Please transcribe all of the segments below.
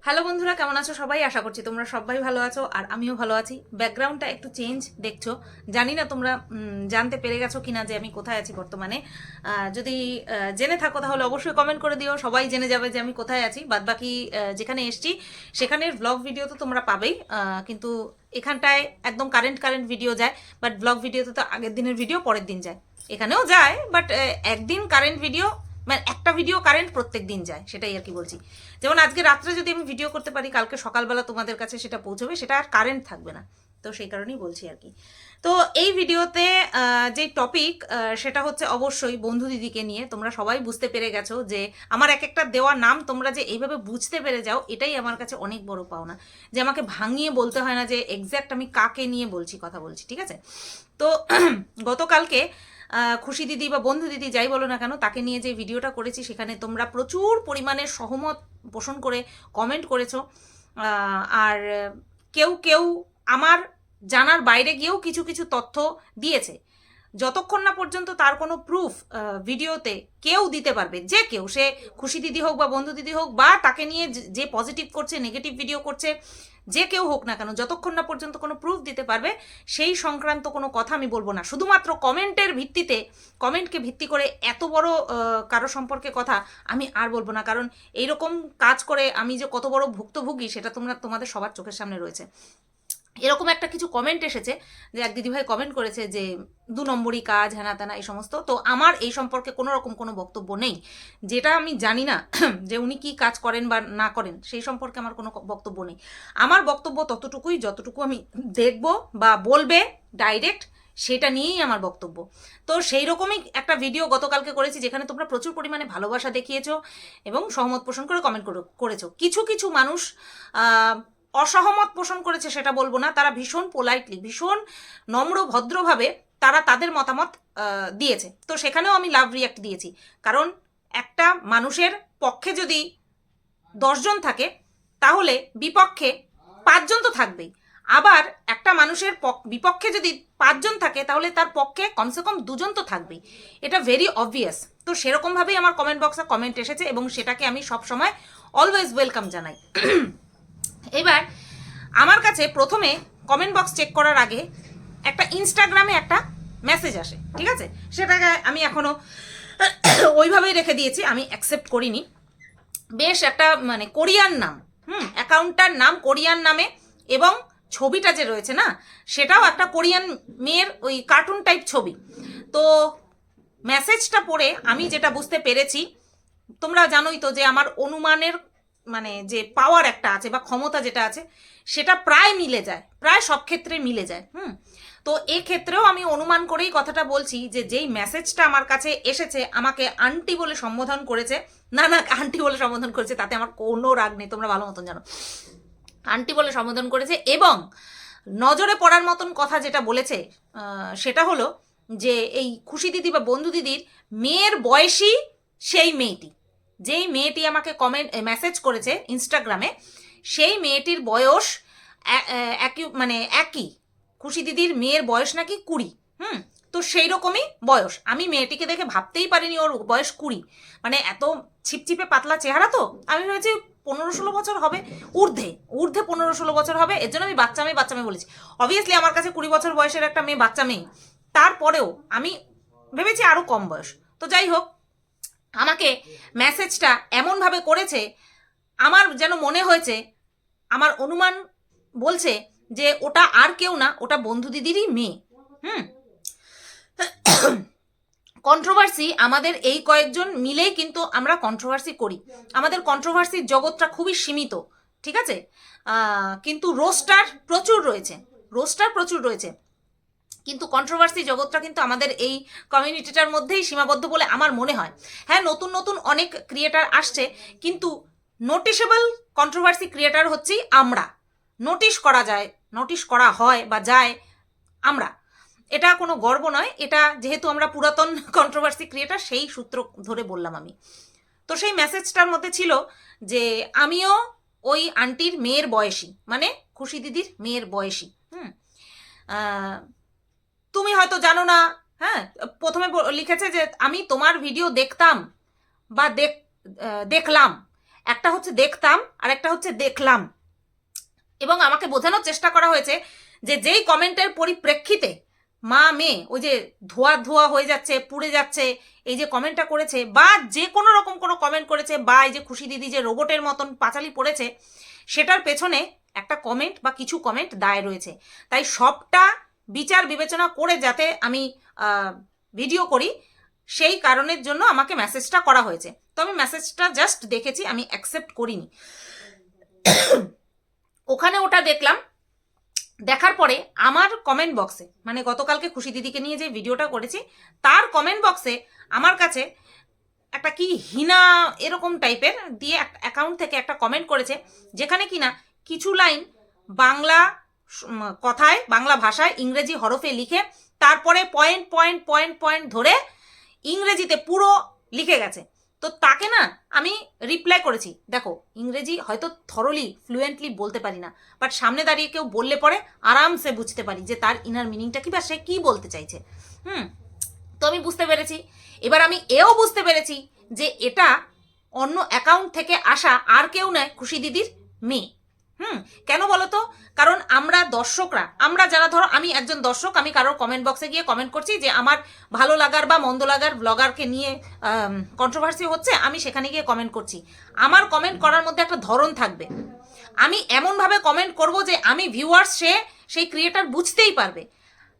Hello বন্ধুরা, কেমন আছো সবাই? আশা করছি তোমরা সবাই ভালো আছো আর আমিও ভালো আছি। ব্যাকগ্রাউন্ডটা একটু চেঞ্জ দেখছ। জানি না তোমরা জানতে পেরে গেছো কিনা যে আমি কোথায় আছি বর্তমানে। যদি জেনে থাকো তাহলে অবশ্যই কমেন্ট করে দিও। সবাই জেনে যাবে যে আমি কোথায় আছি। বাদ বাকি যেখানে এসছি, সেখানের ব্লগ ভিডিও তো তোমরা পাবেই। কিন্তু এখানটায় একদম কারেন্ট কারেন্ট ভিডিও যায় বাট ব্লগ ভিডিওতে তো আগের দিনের ভিডিও পরের দিন যায়। এখানেও যায় বাট একদিন কারেন্ট ভিডিও মানে একটা ভিডিও কারেন্ট প্রত্যেক দিন যায়, সেটাই আর কি বলছি। যেমন আজকে রাত্রে যদি আমি ভিডিও করতে পারি, কালকে সকালবেলা তোমাদের কাছে সেটা পৌঁছবে, সেটা আর কারেন্ট থাকবে না। তো সেই কারণেই বলছি আর কি। তো এই ভিডিওতে যে টপিক সেটা হচ্ছে অবশ্যই বন্ধু দিদিকে নিয়ে। তোমরা সবাই বুঝতে পেরে গেছো যে আমার এক একটা দেওয়া নাম তোমরা যে এইভাবে বুঝতে পেরে যাও, এটাই আমার কাছে অনেক বড় পাওনা। যে আমাকে ভাঙিয়ে বলতে হয় না যে এক্স্যাক্ট আমি কাকে নিয়ে বলছি, কথা বলছি, ঠিক আছে? তো গতকালকে খুশি দিদি বা বন্ধু দিদি যাই বলো না কেন, তাকে নিয়ে যে ভিডিওটা করেছি, সেখানে তোমরা প্রচুর পরিমাণে সহমত পোষণ করে কমেন্ট করেছ। আর কেউ কেউ আমার জানার বাইরে গিয়েও কিছু কিছু তথ্য দিয়েছে। যতক্ষণ না পর্যন্ত তার কোনো প্রুফ ভিডিওতে কেউ দিতে পারবে, যে কেউ, সে খুশি দিদি হোক বা বন্ধু দিদি হোক বা তাকে নিয়ে যে- পজিটিভ করছে নেগেটিভ ভিডিও করছে, যে কেউ হোক না কেন, যতক্ষণ না পর্যন্ত কোনো প্রুফ দিতে পারবে, সেই সংক্রান্ত কোনো কথা আমি বলব না। শুধুমাত্র কমেন্টের ভিত্তিতে, কমেন্টকে ভিত্তি করে এত বড় কারও সম্পর্কে কথা আমি আর বলব না। কারণ এইরকম কাজ করে আমি যে কত বড় ভুক্তভোগী, সেটা তোমরা, তোমাদের সবার চোখের সামনে রয়েছে। এরকম একটা কিছু কমেন্ট এসেছে যে এক দিদিভাই কমেন্ট করেছে যে দু নম্বরই কাজ হ্যানা ত্যানা এই সমস্ত। তো আমার এই সম্পর্কে কোনো রকম কোনো বক্তব্য নেই। যেটা আমি জানি না যে উনি কি কাজ করেন বা না করেন, সেই সম্পর্কে আমার কোনো বক্তব্য নেই। আমার বক্তব্য ততটুকুই, যতটুকু আমি দেখব বা বলবে ডাইরেক্ট সেটা নিয়েই আমার বক্তব্য। তো সেই রকমই একটা ভিডিও গতকালকে করেছি, যেখানে তোমরা প্রচুর পরিমাণে ভালোবাসা দেখিয়েছো এবং সহমত পোষণ করে কমেন্ট করেছ। কিছু কিছু মানুষ অসহমত পোষণ করেছে সেটা বলব না। তারা ভীষণ পোলাইটলি ভীষণ নম্র, ভদ্রভাবে তারা তাদের মতামত দিয়েছে। তো সেখানেও আমি লাভ রিয়াক্ট দিয়েছি। কারণ একটা মানুষের পক্ষে যদি দশজন থাকে, তাহলে বিপক্ষে পাঁচজন তো থাকবেই। আবার একটা মানুষের পক- বিপক্ষে যদি পাঁচজন থাকে, তাহলে তার পক্ষে কমসে কম দুজন তো থাকবেই। এটা ভেরি অবভিয়াস তো সেরকমভাবেই আমার কমেন্ট বক্সে কমেন্ট এসেছে এবং সেটাকে আমি সবসময় অলওয়েজ ওয়েলকাম জানাই। এবার আমার কাছে প্রথমে কমেন্ট বক্স চেক করার আগে একটা ইনস্টাগ্রামে একটা মেসেজ আসে, ঠিক আছে? সেটাকে আমি এখনও ওইভাবেই রেখে দিয়েছি, আমি অ্যাকসেপ্ট করিনি। বেশ একটা মানে কোরিয়ান নাম, হুম অ্যাকাউন্টটার নাম কোরিয়ান নামে এবং ছবিটা যে রয়েছে না, সেটাও একটা কোরিয়ান মেয়ের ওই কার্টুন টাইপ ছবি। তো মেসেজটা পড়ে আমি যেটা বুঝতে পেরেছি, তোমরা জানোই তো যে আমার অনুমানের মানে যে পাওয়ার একটা আছে বা ক্ষমতা যেটা আছে, সেটা প্রায় মিলে যায়, প্রায় সব ক্ষেত্রে মিলে যায়, হুম? তো এক্ষেত্রেও আমি অনুমান করেই কথাটা বলছি যে যেই মেসেজটা আমার কাছে এসেছে, আমাকে আন্টি বলে সম্বোধন করেছে, না না আন্টি বলে সম্বোধন করেছে, তাতে আমার কোনো রাগ নেই, তোমরা ভালো মতন জানো। আন্টি বলে সম্বোধন করেছে এবং নজরে পড়ার মতন কথা যেটা বলেছে সেটা হলো যে এই খুশি দিদি বা বন্ধু দিদির মেয়ের বয়সী সেই মেয়েটি। যেই মেয়েটি আমাকে কমেন্ট মেসেজ করেছে ইনস্টাগ্রামে সেই মেয়েটির বয়স একই মানে একই। খুশি দিদির মেয়ের বয়স নাকি কুড়ি, হুম? তো সেই রকমই বয়স। আমি মেয়েটিকে দেখে ভাবতেই পারিনি ওর বয়স কুড়ি। মানে এত ছিপছিপে পাতলা চেহারা তো? আমি ভেবেছি পনেরো ষোলো বছর হবে। ঊর্ধ্বে ঊর্ধ্বে পনেরো ষোলো বছর হবে। এর জন্য আমি বাচ্চা মেয়ে বাচ্চা মেয়ে বলেছি। অবভিয়াসলি আমার কাছে কুড়ি বছর বয়সের একটা মেয়ে বাচ্চা মেয়ে তারপরেও আমি ভেবেছি আরও কম বয়স। তো যাই হোক আমাকে মেসেজটা এমনভাবে করেছে, আমার যেন মনে হয়েছে, আমার অনুমান বলছে যে ওটা আর কেউ না, ওটা বন্ধু দিদিরই মেয়ে। হুম? কন্ট্রোভার্সি আমাদের এই কয়েকজন মিলেই কিন্তু আমরা কন্ট্রোভার্সি করি। আমাদের কন্ট্রোভার্সির জগৎটা খুবই সীমিত, ঠিক আছে? কিন্তু রোস্টার প্রচুর রয়েছে রোস্টার প্রচুর রয়েছে। কিন্তু কন্ট্রোভার্সি জগৎটা কিন্তু আমাদের এই কমিউনিটিটার মধ্যেই সীমাবদ্ধ বলে আমার মনে হয়। হ্যাঁ নতুন নতুন অনেক ক্রিয়েটার আসছে, কিন্তু নোটিশেবল কন্ট্রোভার্সি ক্রিয়েটার হচ্ছি আমরা। নোটিশ করা যায় নোটিশ করা হয় বা যায় আমরা। এটা কোনো গর্ব নয়, এটা যেহেতু আমরা পুরাতন কন্ট্রোভার্সি ক্রিয়েটার সেই সূত্র ধরে বললাম আমি। তো সেই মেসেজটার মধ্যে ছিল যে, আমিও ওই আন্টির মেয়ের বয়সী। মানে খুশি দিদির মেয়ের বয়সী। হুম? তুমি হয়তো জানো না হ্যাঁ প্রথমে লিখেছে যে আমি তোমার ভিডিও দেখতাম বা দেখ দেখলাম। একটা হচ্ছে দেখতাম, আর একটা হচ্ছে দেখলাম। এবং আমাকে বোঝানোর চেষ্টা করা হয়েছে যে যেই কমেন্টের পরিপ্রেক্ষিতে মা, মেয়ে, ওই যে ধোয়া ধোয়া হয়ে যাচ্ছে, পুড়ে যাচ্ছে, এই যে কমেন্টটা করেছে, বা যে কোনো রকম কোনো কমেন্ট করেছে, বা এই যে খুশি দিদি যে রোবটের মতন পাঁচালি পড়েছে, সেটার পেছনে একটা কমেন্ট বা কিছু কমেন্ট দায় রয়েছে। তাই সবটা বিচার বিবেচনা করে যাতে আমি ভিডিও করি, সেই কারণের জন্য আমাকে মেসেজটা করা হয়েছে। তো আমি মেসেজটা জাস্ট দেখেছি, আমি অ্যাকসেপ্ট করিনি। ওখানে ওটা দেখলাম। দেখার পরে আমার কমেন্ট বক্সে মানে গতকালকে খুশি দিদিকে নিয়ে যে ভিডিওটা করেছি, তার কমেন্ট বক্সে আমার কাছে একটা কি হিনা এরকম টাইপের দিয়ে অ্যাকাউন্ট থেকে একটা কমেন্ট করেছে, যেখানে কিনা কিছু লাইন বাংলা কথায়, বাংলা ভাষায় ইংরেজি হরফে লিখে তারপরে পয়েন্ট পয়েন্ট পয়েন্ট পয়েন্ট ধরে ইংরেজিতে পুরো লিখে গেছে। তো তাকে না আমি রিপ্লাই করেছি, দেখো, ইংরেজি হয়তো থরলি ফ্লুয়েন্টলি বলতে পারি না বাট সামনে দাঁড়িয়ে কেউ বললে পরে আরামসে বুঝতে পারি যে তার ইনার মিনিংটা কি বা সে কী বলতে চাইছে। হুম, তো আমি বুঝতে পেরেছি। এবার আমি এও বুঝতে পেরেছি যে এটা অন্য অ্যাকাউন্ট থেকে আসা আর কেউ নয় খুশি দিদির মেয়ে। হুম, কেন বলো তো কারণ আমরা দর্শকরা, আমরা যারা ধরো আমি একজন দর্শক, আমি কারোর কমেন্ট বক্সে গিয়ে কমেন্ট করছি যে আমার ভালো লাগার বা মন্দ লাগার ব্লগারকে নিয়ে কন্ট্রোভার্সি হচ্ছে, আমি সেখানে গিয়ে কমেন্ট করছি। আমার কমেন্ট করার মধ্যে একটা ধরন থাকবে। আমি এমনভাবে কমেন্ট করব যে আমি ভিউয়ার্স সে, সেই ক্রিয়েটার বুঝতেই পারবে।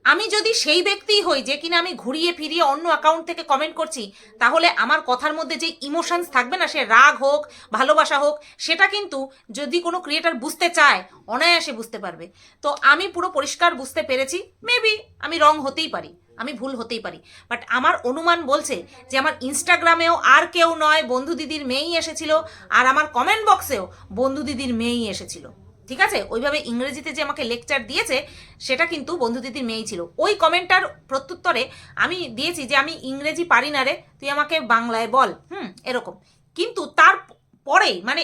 আমি যদি সেই ব্যক্তিই হই যে কিনা আমি ঘুরিয়ে ফিরিয়ে অন্য অ্যাকাউন্ট থেকে কমেন্ট করছি, তাহলে আমার কথার মধ্যে যে ইমোশনস থাকবে না, সে রাগ হোক, ভালোবাসা হোক, সেটা কিন্তু যদি কোনো ক্রিয়েটার বুঝতে চায়, অনায়াসে বুঝতে পারবে। তো আমি পুরো পরিষ্কার বুঝতে পেরেছি মেবি আমি রং হতেই পারি, আমি ভুল হতেই পারি। বাট আমার অনুমান বলছে যে আমার ইনস্টাগ্রামেও আর কেউ নয়, বন্ধু দিদির মেয়েই এসেছিল, আর আমার কমেন্ট বক্সেও বন্ধু দিদির মেয়েই এসেছিল। ঠিক আছে? ওইভাবে ইংরেজিতে যে আমাকে লেকচার দিয়েছে, সেটা কিন্তু বন্ধু দিদির মেয়েই ছিল। ওই কমেন্টটার প্রত্যুত্তরে আমি দিয়েছি যে, আমি ইংরেজি পারি না রে, তুই আমাকে বাংলায় বল। হুম, এরকম। কিন্তু তার পরেই মানে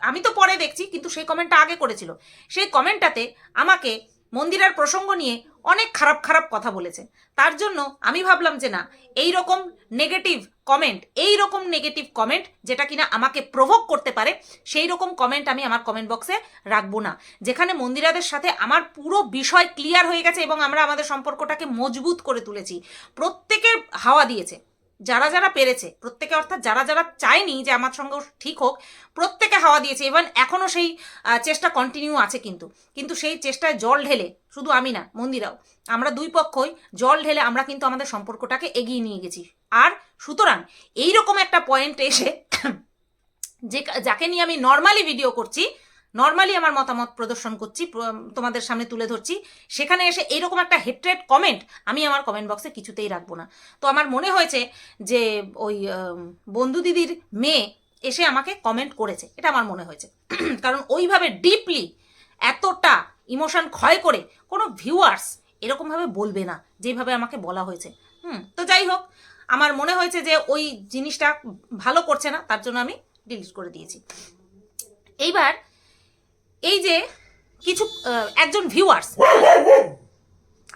আমি তো পরে দেখছি, কিন্তু সেই কমেন্টটা আগে করেছিল। সেই কমেন্টটাতে আমাকে মন্দিরের প্রসঙ্গ নিয়ে অনেক খারাপ খারাপ কথা বলেছে। তার জন্য আমি ভাবলাম যে না এই রকম নেগেটিভ কমেন্ট এই রকম নেগেটিভ কমেন্ট যেটা কিনা আমাকে প্রভোগ করতে পারে সেই রকম কমেন্ট আমি আমার কমেন্ট বক্সে রাখব না। যেখানে মন্দিরাদের সাথে আমার পুরো বিষয় ক্লিয়ার হয়ে গেছে এবং আমরা আমাদের সম্পর্কটাকে মজবুত করে তুলেছি। প্রত্যেকে হাওয়া দিয়েছে। যারা যারা পেরেছে, প্রত্যেকে অর্থাৎ যারা যারা চায়নি যে আমার সঙ্গে ঠিক হোক, প্রত্যেকে হাওয়া দিয়েছে। ইভেন এখনও সেই চেষ্টা কন্টিনিউ আছে কিন্তু। কিন্তু সেই চেষ্টায় জল ঢেলে, শুধু আমি না, মন্দিরাও, আমরা দুই পক্ষই জল ঢেলে আমরা কিন্তু আমাদের সম্পর্কটাকে এগিয়ে নিয়ে গেছি। আর সুতরাং এইরকম একটা পয়েন্ট এসে, যে, যাকে নিয়ে আমি নর্মালি ভিডিও করছি নর্মালি আমার মতামত প্রদর্শন করছি তোমাদের সামনে তুলে ধরছি। সেখানে এসে এইরকম একটা হেট্রেড কমেন্ট আমি আমার কমেন্ট বক্সে কিছুতেই রাখব না। তো আমার মনে হয়েছে যে ওই বন্ধু দিদির মেয়ে এসে আমাকে কমেন্ট করেছে। এটা আমার মনে হয়েছে। কারণ ওইভাবে ডিপলি এতটা ইমোশন ক্ষয় করে কোনো ভিউয়ার্স এরকমভাবে বলবে না, যেভাবে আমাকে বলা হয়েছে। হুম, তো যাই হোক, আমার মনে হয়েছে যে ওই জিনিসটা ভালো করছে না, তার জন্য আমি ডিলিট করে দিয়েছি। এইবার এই যে কিছু একজন ভিউয়ার্স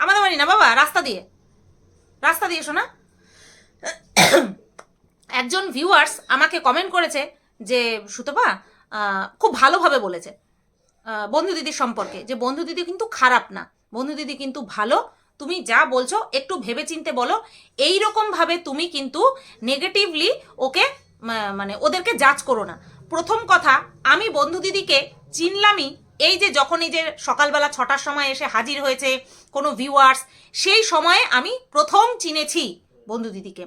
আমাদের বাড়ি না বাবা, রাস্তা দিয়ে। রাস্তা দিয়ে শোনা। একজন ভিউয়ার্স আমাকে কমেন্ট করেছে যে, সুতপা খুব ভালোভাবে বলেছে বন্ধু দিদির সম্পর্কে, যে বন্ধু দিদি কিন্তু খারাপ না। বন্ধু দিদি কিন্তু ভালো। তুমি যা বলছো, একটু ভেবেচিন্তে বলো। এই ভাবে তুমি কিন্তু নেগেটিভলি ওকে মানে ওদেরকে জাজ করো না। প্রথম কথা, আমি বন্ধু দিদিকে চিনলামই, এই যে যখন এই যে সকালবেলা ছটার সময় এসে হাজির হয়েছে কোনো ভিউয়ার্স সেই সময়ে আমি প্রথম চিনেছি বন্ধু দিদিকে।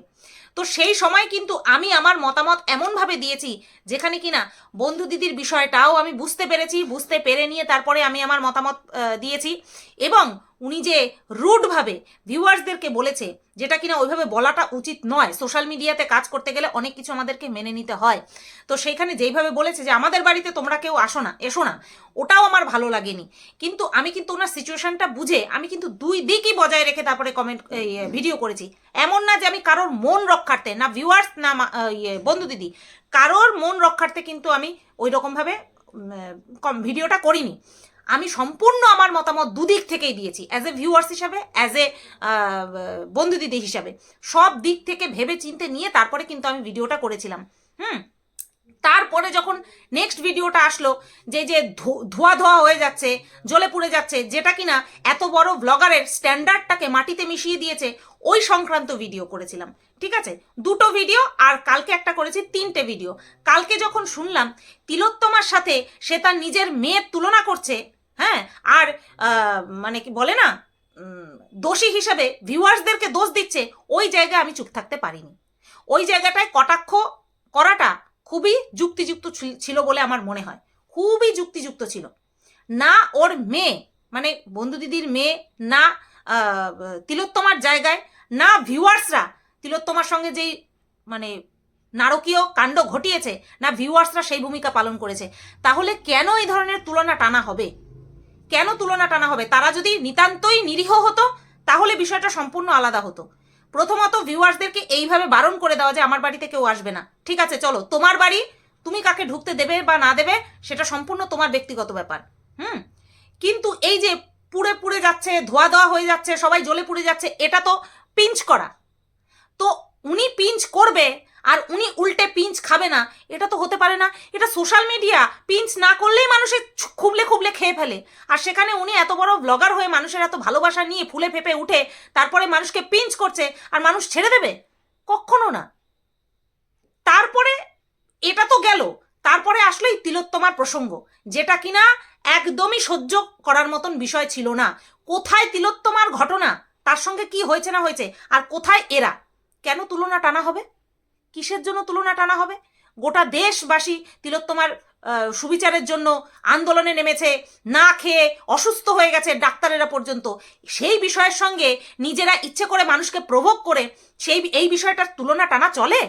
তো সেই সময় কিন্তু আমি আমার মতামত এমনভাবে দিয়েছি, যেখানে কিনা বন্ধু দিদির বিষয়টাও আমি বুঝতে পেরেছি, বুঝতে পেরে নিয়ে তারপরে আমি আমার মতামত দিয়েছি এবং উনি যে রুডভাবে ভিউয়ার্সদেরকে বলেছে যেটা কিনা ওইভাবে বলাটা উচিত নয়। সোশ্যাল মিডিয়াতে কাজ করতে গেলে অনেক কিছু আমাদেরকে মেনে নিতে হয়। তো সেইখানে যেইভাবে বলেছে যে আমাদের বাড়িতে তোমরা কেউ আসো না এসো না ওটাও আমার ভালো লাগেনি। কিন্তু আমি কিন্তু ওনার সিচুয়েশনটা বুঝে আমি কিন্তু দুই দিকই বজায় রেখে তারপরে কমেন্ট ভিডিও করেছি। এমন না যে আমি কারোর মন রক্ষার্থে না ভিউয়ার্স না ইয়ে, বন্ধু দিদি কারোর মন রক্ষার্থে কিন্তু আমি ওই রকমভাবে কম- ভিডিওটা করিনি। আমি সম্পূর্ণ আমার মতামত দুদিক থেকেই দিয়েছি অ্যাজ এ ভিউয়ার্স হিসাবে অ্যাজ এ বন্ধু দিদি হিসাবে। সব দিক থেকে ভেবে চিনতে নিয়ে তারপরে কিন্তু আমি ভিডিওটা করেছিলাম। হুম? তারপরে যখন নেক্সট ভিডিওটা আসলো, যে যে ধোয়া ধোয়া হয়ে যাচ্ছে, জ্বলে পুড়ে যাচ্ছে, যেটা কিনা এত বড় ব্লগারের স্ট্যান্ডার্ডটাকে মাটিতে মিশিয়ে দিয়েছে, ওই সংক্রান্ত ভিডিও করেছিলাম। ঠিক আছে? দুটো ভিডিও আর কালকে একটা করেছি, তিনটে ভিডিও কালকে যখন শুনলাম, তিলোত্তমার সাথে সে তার নিজের মেয়ের তুলনা করছে হ্যাঁ আর মানে কি বলে না দোষী হিসাবে ভিউয়ার্সদেরকে দোষ দিচ্ছে, ওই জায়গায় আমি চুপ থাকতে পারিনি। ওই জায়গাটায় কটাক্ষ করাটা খুবই যুক্তিযুক্ত ছিল- বলে আমার মনে হয়। খুবই যুক্তিযুক্ত ছিল। না ওর মেয়ে মানে বন্ধু দিদির মেয়ে, না তিলোত্তমার জায়গায়, না ভিউয়ার্সরা, তিলোত্তমার সঙ্গে যেই মানে নারকীয় কাণ্ড ঘটিয়েছে, না ভিউয়ার্সরা সেই ভূমিকা পালন করেছে, তাহলে কেন এই ধরনের তুলনা টানা হবে? কেন তুলনা টানা হবে? তারা যদি নিতান্তই নিরীহ হতো, তাহলে বিষয়টা সম্পূর্ণ আলাদা হতো। প্রথমত ভিউয়ার্সদেরকে এইভাবে বারণ করে দেওয়া যে, আমার বাড়িতে কেউ আসবে না। ঠিক আছে, চলো, তোমার বাড়ি তুমি কাকে ঢুকতে দেবে বা না দেবে, সেটা সম্পূর্ণ তোমার ব্যক্তিগত ব্যাপার। হুম? কিন্তু এই যে পুড়ে পুড়ে যাচ্ছে, ধোয়া ধোয়া হয়ে যাচ্ছে, সবাই জ্বলে পুড়ে যাচ্ছে, এটা তো পিঞ্চ করা। তো উনি পিঞ্চ করবে আর উনি উল্টে পিঞ্চ খাবে না, এটা তো হতে পারে না। এটা সোশ্যাল মিডিয়া পিঞ্চ না করলেই মানুষের খুবলে খুবলে খেয়ে ফেলে। আর সেখানে উনি এত বড় ব্লগার হয়ে মানুষের এত ভালোবাসা নিয়ে ফুলে ফেপে উঠে, তারপরে মানুষকে পিঞ্চ করছে আর মানুষ ছেড়ে দেবে? কখনো না। তারপরে এটা তো গেল। তারপরে আসলো এই তিলোত্তমার প্রসঙ্গ, যেটা কিনা একদমই সহ্য করার মতন বিষয় ছিল না। কোথায় তিলোত্তমার ঘটনা, তার সঙ্গে কি হয়েছে না হয়েছে, আর কোথায় এরা? কেন তুলনা টানা হবে? কিসের জন্য তুলনা টানা হবে? গোটা দেশবাসী তিলোত্তমার সুবিচারের জন্য আন্দোলনে নেমেছে, না খেয়ে অসুস্থ হয়ে গেছে ডাক্তারেরা পর্যন্ত। সেই বিষয়ের সঙ্গে নিজেরা ইচ্ছে করে মানুষকে প্রভোগ করে সেই, এই বিষয়টার তুলনা টানা চলে?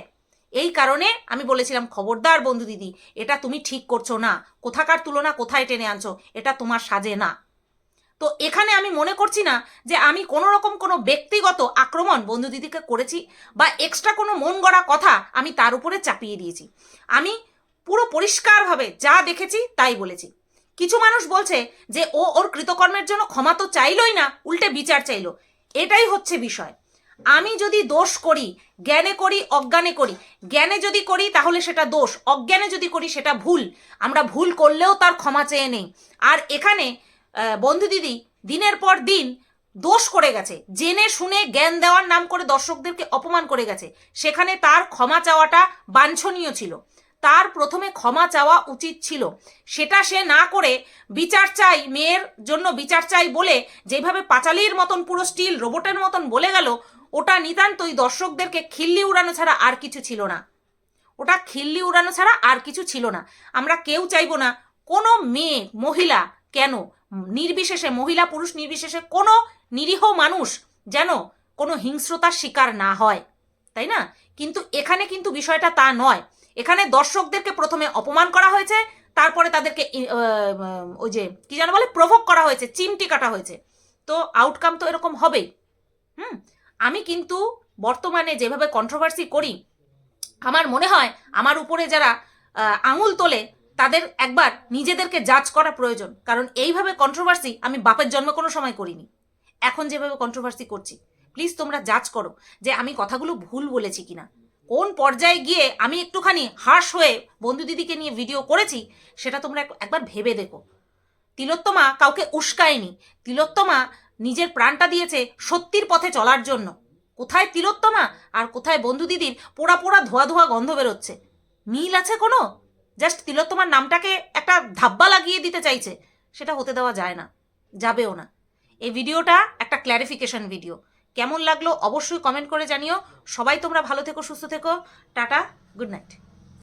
এই কারণে আমি বলেছিলাম, খবরদার বন্ধু দিদি, এটা তুমি ঠিক করছ না। কোথাকার তুলনা, কোথায় টেনে আনছো? এটা তোমার সাজে না। তো এখানে আমি মনে করছি না যে আমি কোনো রকম কোনো ব্যক্তিগত আক্রমণ বন্ধু দিদিকে করেছি বা এক্সট্রা কোনো মন গড়া কথা আমি তার উপরে চাপিয়ে দিয়েছি। আমি পুরো পরিষ্কারভাবে যা দেখেছি তাই বলেছি। কিছু মানুষ বলছে যে ও ওর কৃতকর্মের জন্য ক্ষমা তো চাইলই না, উল্টে বিচার চাইলো। এটাই হচ্ছে বিষয়। আমি যদি দোষ করি, জ্ঞানে করি, অজ্ঞানে করি, জ্ঞানে যদি করি তাহলে সেটা দোষ, অজ্ঞানে যদি করি সেটা ভুল। আমরা ভুল করলেও তার ক্ষমা চেয়ে নেই। আর এখানে বন্ধু দিদি, দিনের পর দিন দোষ করে গেছে, জেনে শুনে জ্ঞান দেওয়ার নাম করে দর্শকদেরকে অপমান করে গেছে। সেখানে তার ক্ষমা চাওয়াটা বাঞ্ছনীয় ছিল। তার প্রথমে ক্ষমা চাওয়া উচিত ছিল। সেটা সে না করে বিচার চাই, মেয়ের জন্য বিচার চাই বলে যেভাবে পাঁচালির মতন পুরো স্টিল রোবটের মতন বলে গেল, ওটা নিতান্তই দর্শকদেরকে খিল্লি উড়ানো ছাড়া আর কিছু ছিল না। ওটা খিল্লি উড়ানো ছাড়া আর কিছু ছিল না। আমরা কেউ চাইব না, কোনো মেয়ে, মহিলা কেন? নির্বিশেষে, মহিলা পুরুষ নির্বিশেষে কোনো নিরীহ মানুষ যেন কোনো হিংস্রতার শিকার না হয়, তাই না? কিন্তু এখানে কিন্তু বিষয়টা তা নয়। এখানে দর্শকদেরকে প্রথমে অপমান করা হয়েছে, তারপরে তাদেরকে ওই যে, কি যেন বলে প্রভোগ করা হয়েছে, চিমটি কাটা হয়েছে। তো আউটকাম তো এরকম হবেই। হুম? আমি কিন্তু বর্তমানে যেভাবে কন্ট্রোভার্সি করি, আমার মনে হয় আমার উপরে যারা আঙুল তোলে তাদের একবার নিজেদেরকে জাজ করা প্রয়োজন। কারণ এইভাবে কন্ট্রোভার্সি আমি বাপের জন্ম কোনো সময় করিনি। এখন যেভাবে কন্ট্রোভার্সি করছি প্লিজ তোমরা জাজ করো যে আমি কথাগুলো ভুল বলেছি কিনা। কোন পর্যায়ে গিয়ে আমি একটুখানি হার্শ হয়ে বন্ধু দিদিকে নিয়ে ভিডিও করেছি, সেটা তোমরা এক- একবার ভেবে দেখো। তিলোত্তমা কাউকে উস্কায়নি। তিলোত্তমা নিজের প্রাণটা দিয়েছে সত্যির পথে চলার জন্য। কোথায় তিলোত্তমা? আর কোথায় বন্ধু দিদির পোড়া পোড়া ধোয়া ধোয়া গন্ধ বেরোচ্ছে? মিল আছে কোনো? জাস্ট তিলোত্তমার নামটাকে একটা ধাব্বা লাগিয়ে দিতে চাইছে, সেটা হতে দেওয়া যায় না, যাবেও না। এই ভিডিওটা একটা ক্ল্যারিফিকেশন ভিডিও কেমন লাগল অবশ্যই কমেন্ট করে জানিও। সবাই তোমরা ভালো থেকো, সুস্থ থেকো। Tata good night